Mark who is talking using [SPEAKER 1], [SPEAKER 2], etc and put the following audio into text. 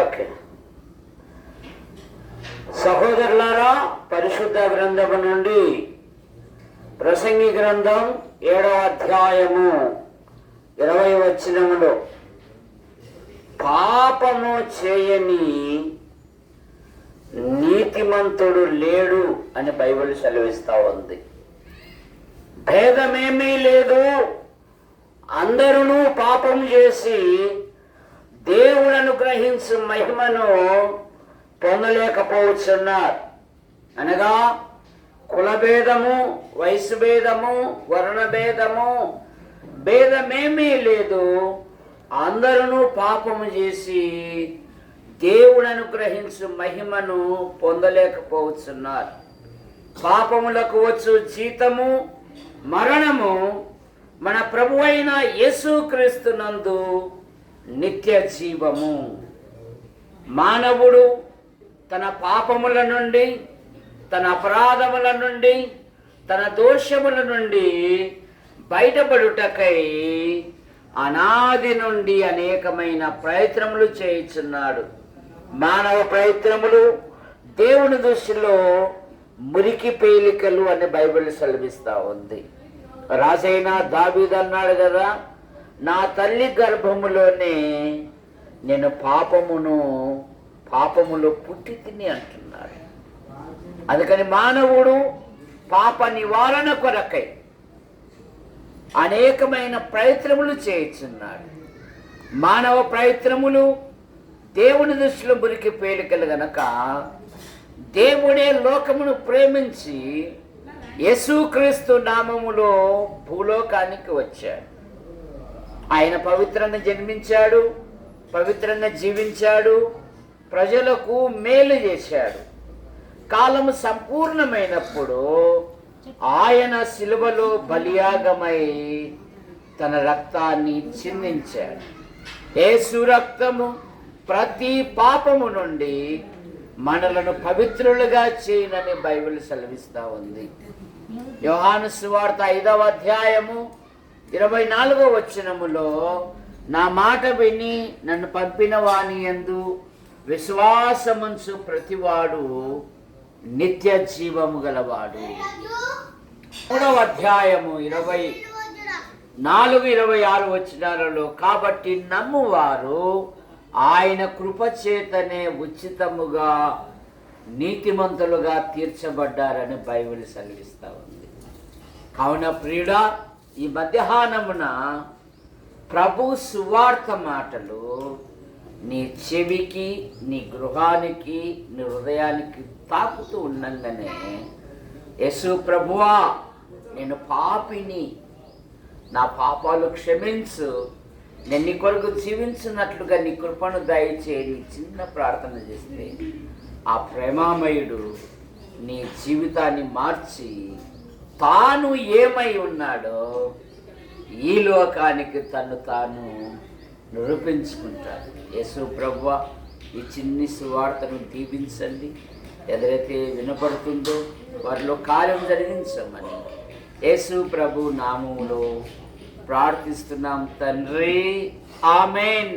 [SPEAKER 1] Okay. సహోదరులారా పరిశుద్ధ గ్రంథము నుండి ప్రసంగి గ్రంథం ఏడవ అధ్యాయము ఇరవై వచనములో. పాపము చేయని నీతిమంతుడు లేడు అని బైబిల్ సెలవిస్తా ఉంది. భేదమేమీ లేదు. అందరూ పాపం చేసి దేవుడు అనుగ్రహించు మహిమను పొందలేకపోవచ్చున్నారు. అనగా కులభేదము వయసు భేదము వర్ణభేదము భేదమేమీ లేదు. అందరూ పాపము చేసి దేవుడు అనుగ్రహించు మహిమను పొందలేకపోవచ్చున్నారు. పాపములకు వచ్చు జీతము మరణము మన ప్రభు అయిన యేసుక్రీస్తునందు నిత్య జీవము. మానవుడు తన పాపముల నుండి తన అపరాధముల నుండి తన దోషముల నుండి బయటపడుటకై అనాది నుండి అనేకమైన ప్రయత్నములు చేయుచున్నాడు. మానవ ప్రయత్నములు దేవుని దృష్టిలో మురికి పేలికలు అని బైబిల్ సెలవిస్తూ ఉంది. రాజైన దావీదు అన్నాడు కదా నా తల్లి గర్భములోనే నేను పాపమును పాపములో పుట్టి తిని అంటున్నాడు. అందుకని మానవుడు పాప నివారణ కొరకై అనేకమైన ప్రయత్నములు చేయుచున్నాడు. మానవ ప్రయత్నములు దేవుని దృష్టిలో మురికి పేలికలు గనక దేవుడే లోకమును ప్రేమించి యేసుక్రీస్తు నామములో భూలోకానికి వచ్చాడు. ఆయన పవిత్రంగా జన్మించాడు పవిత్రంగా జీవించాడు ప్రజలకు మేలు చేశాడు. కాలము సంపూర్ణమైనప్పుడు ఆయన శిలువలో బలియాగమై తన రక్తాన్ని చిందించాడు. ఏ రక్తము ప్రతి పాపము నుండి మనలను పవిత్రులుగా చేయనని బైబిల్ సెలవిస్తా ఉంది. యోహాను సువార్త ఐదవ అధ్యాయము ఇరవై నాలుగో వచనములో నా మాట విని నన్ను పంపిన వాని యందు విశ్వాసముంచు ప్రతివాడు నిత్య జీవము గలవాడు. మూడవ అధ్యాయము ఇరవై నాలుగు ఇరవై ఆరు వచనాలలో కాబట్టి నమ్మువారు ఆయన కృపచేతనే ఉచితముగా నీతిమంతులుగా తీర్చబడ్డారని బైబిల్ సెలవిస్తూ ఉంది. కావున ప్రియుడా ఈ మధ్యాహ్నమున ప్రభు సువార్త మాటలు నీ చెవికి నీ గృహానికి నీ హృదయానికి తాకుతూ ఉండగానే యశు ప్రభువా నేను పాపిని. నా పాపాలు క్షమించు. నేను నీ కొరకు జీవించినట్లుగా నీ కృపను దయచేయని చిన్న ప్రార్థన చేస్తే ఆ ప్రేమామయుడు నీ జీవితాన్ని మార్చి తాను ఏమై ఉన్నాడో ఈ లోకానికి తను తాను నిరూపించుకుంటాడు. యేసు ప్రభువ ఈ చిన్ని సువార్తను దీవించండి. ఎదరైతే వినపడుతుందో వారిలో కార్యం జరిగించమని యేసు ప్రభు నామములో ప్రార్థిస్తున్నాం తండ్రి. ఆమెన్.